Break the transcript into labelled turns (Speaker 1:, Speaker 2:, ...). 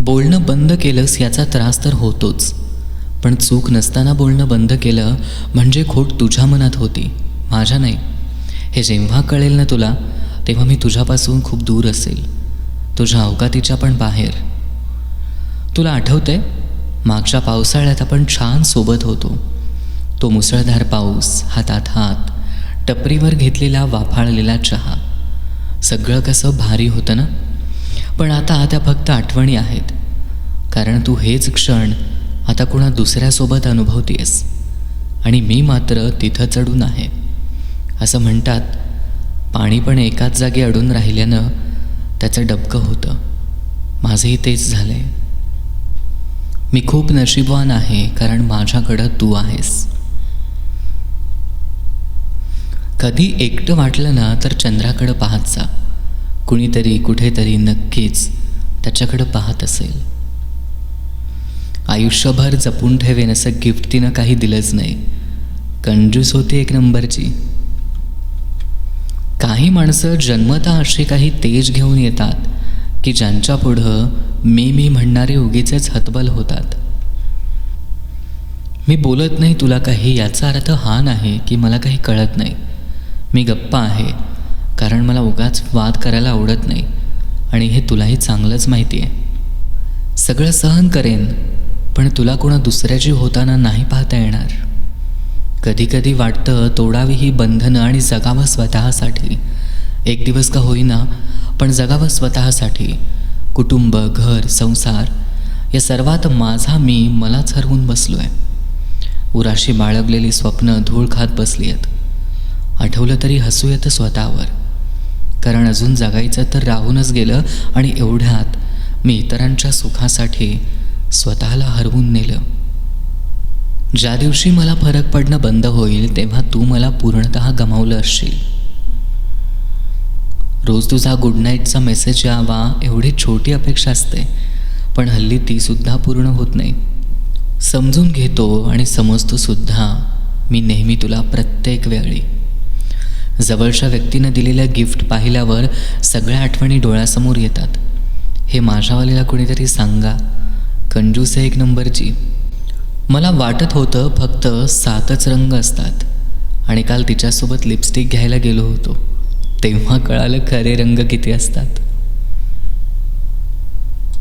Speaker 1: बोलणं बंद केलंस याचा त्रास तर होतोच. पण चूक नसताना बोलणं बंद केलं म्हणजे खोट तुझ्या मनात होती. माझ्या नाही. हे जेव्हा कळेल ना तुला तेव्हा मी तुझ्यापासून खूप दूर असेल. तुझ्या अवकातीच्या पण बाहेर. तुला आठवतंय? मागच्या पावसाळ्यात आपण छान सोबत होतो. तो मुसळधार पाऊस हातात हात टपरीवर घेतलेला वाफाळलेला चहा. सगळं कसं भारी होतं ना? पण आता त्या फक्त आठवणी आहेत. कारण तू हेच क्षण आता कुणा दुसऱ्यासोबत अनुभवतेस. आणि मी मात्र तिथं चढून आहे. असं म्हणतात पाणी पण एकाच जागी अडून राहिल्यानं त्याचं डबकं होतं. माझंही तेच झालं आहे मी खूप नशीबवान आहे कारण माझ्याकडं तू आहेस. कधी एकटं वाटलं ना तर चंद्राकडं पाहत जा. कुणीतरी कुठेतरी नक्कीच त्याच्याकडं पाहत असेल. आयुष्यभर जपून ठेवेन असं गिफ्ट तिनं काही दिलंच नाही. कंजूस होती एक नंबरची. काही माणसं जन्मता अशी काही तेज घेऊन येतात की ज्यांच्या पुढं मी मी म्हणणारे उगीचेच हतबल होतात. मी बोलत नाही तुला काही याचा अर्थ हा नाही की मला काही कळत नाही. मी गप्पा आहे कारण मला उगाच वाद करायला आवडत नाही. आणि हे तुलाही चांगलंच माहिती आहे सगळं सहन करेन पण तुला कोणा दुसऱ्याची होताना नाही पाहता येणार. कधीकधी वाटतं तोडावी ही बंधनं आणि जगावं स्वतःसाठी. एक दिवस का होईना पण जगावं स्वतःसाठी. कुटुंब घर संसार या सर्वात माझा मी मलाच हरवून बसलो आहे उराशी बाळगलेली स्वप्न धूळ खात बसली आहेत आठवलं तरी हसू येतं स्वतःवर. कारण अजून जगायचं तर राहूनच गेलं आणि एवढ्यात मी इतरांच्या सुखासाठी स्वतःला हरवून नेलं. ज्या दिवशी मला फरक पडणं बंद होईल तेव्हा तू मला पूर्णतः गमावलं असशील. रोज तुझा गुड नाईटचा मेसेज यावा एवढी छोटी अपेक्षा असते पण हल्ली ती सुद्धा पूर्ण होत नाही. समजून घेतो आणि समजतो सुद्धा मी नेहमी तुला प्रत्येक वेळी. जवळच्या व्यक्तीनं दिलेलं गिफ्ट पाहिल्यावर सगळ्या आठवणी डोळ्यासमोर येतात. हे माझ्यावालीला कुणीतरी सांगा? कंजूस आहे एक नंबरची. मला वाटत होतं फक्त सातच रंग असतात आणि काल तिच्यासोबत लिपस्टिक घ्यायला गेलो होतो. तेव्हा कळालं खरे रंग किती असतात.